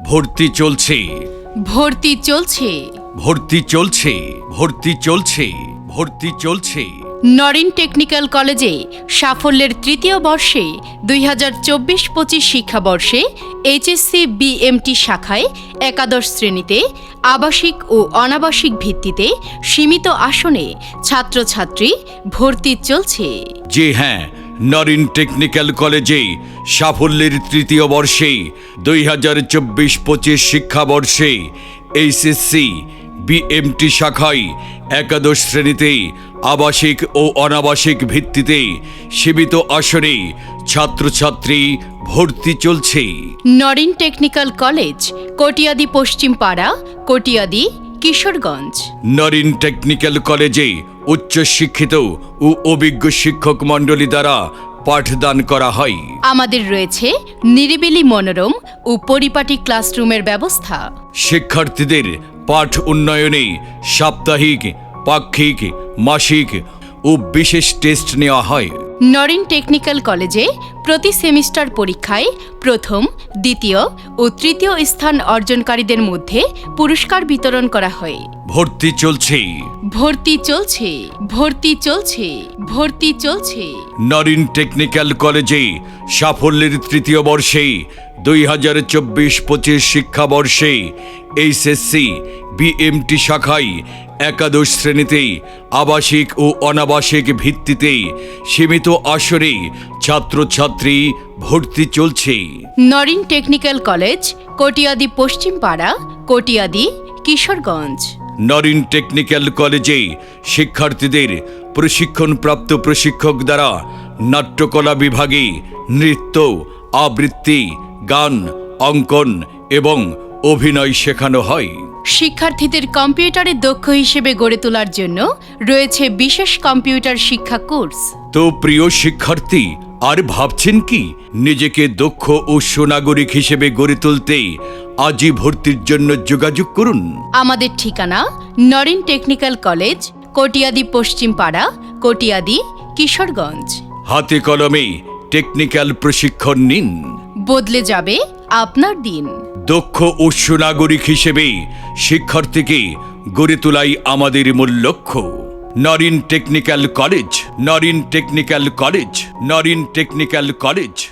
ভর্তি চলছে। ভর্তি চলছে। ভর্তি চলছে ভর্তি চলছে ভর্তি চলছে। নরিন টেকনিক্যাল কলেজে সাফল্যের তৃতীয় বর্ষে দুই হাজার চব্বিশ পঁচিশ শিক্ষাবর্ষে এইচএসসি বিএমটি শাখায় একাদশ শ্রেণীতে আবাসিক ও অনাবাসিক ভিত্তিতে সীমিত আসনে ছাত্রছাত্রী ভর্তি চলছে। জি হ্যাঁ নরিন টেকনিক্যাল কলেজে সাফল্যের তৃতীয় বর্ষে দুই হাজার চব্বিশ পঁচিশ শিক্ষাবর্ষে এইচএসসি বিএমটি শাখায় একাদশ শ্রেণীতে আবাসিক ও অনাবাসিক ভিত্তিতে সীমিত আসনে ছাত্রছাত্রী ভর্তি চলছে। Norin technical college Katiadi Paschimpara Katiadi Kishoreganj. Norin technical কলেজে উচ্চশিক্ষিত ও অভিজ্ঞ শিক্ষক মণ্ডলী দ্বারা পাঠদান করা হয়। আমাদের রয়েছে নিরিবিলি মনোরম ও পরিপাটি ক্লাসরুমের ব্যবস্থা। শিক্ষার্থীদের পাঠ উন্নয়নে সাপ্তাহিক পাক্ষিক মাসিক ও বিশেষ টেস্ট নেওয়া হয়। নরিন টেকনিক্যাল কলেজে প্রতি সেমিস্টার পরীক্ষায় প্রথম দ্বিতীয় ও তৃতীয় স্থান অর্জনকারীদের মধ্যে পুরস্কার বিতরণ করা হয়। ভর্তি চলছে। ভর্তি চলছে ভর্তি চলছে ভর্তি চলছে। নরিন টেকনিক্যাল কলেজে সাফল্যের তৃতীয় বর্ষে দুই হাজার চব্বিশ পঁচিশ শিক্ষাবর্ষে এইচএসসি বিএমটি শাখায় একাদশ শ্রেণীতে আবাসিক ও অনাবাসিক ভিত্তিতে সীমিত আসরে ছাত্রছাত্রী ভর্তি চলছে। Norin technical college Katiadi Paschimpara Katiadi Kishoreganj. Norin technical কলেজে শিক্ষার্থীদের প্রশিক্ষণপ্রাপ্ত প্রশিক্ষক দ্বারা নাট্যকলা বিভাগে নৃত্য আবৃত্তি গান অঙ্কন এবং অভিনয় শেখানো হয়। শিক্ষার্থীদের কম্পিউটারে দক্ষ হিসেবে গড়ে তোলার জন্য রয়েছে বিশেষ কম্পিউটার শিক্ষা কোর্স। তো প্রিয় শিক্ষার্থী আর ভাবছেন কি? নিজেকে দক্ষ ও সুনাগরিক হিসেবে গড়ে তুলতে আজই ভর্তির জন্য যোগাযোগ করুন। আমাদের ঠিকানা নরিন টেকনিক্যাল কলেজ কটিয়াদি পশ্চিমপাড়া কটিয়াদি কিশোরগঞ্জ। হাতে কলমে টেকনিক্যাল প্রশিক্ষণ নিন। বদলে যাবে আপনার দিন। দক্ষ ও সুনাগরিক হিসেবে শিক্ষার্থীকে গড়ে তোলাই আমাদের মূল লক্ষ্য। Norin technical college Norin technical college Norin technical college.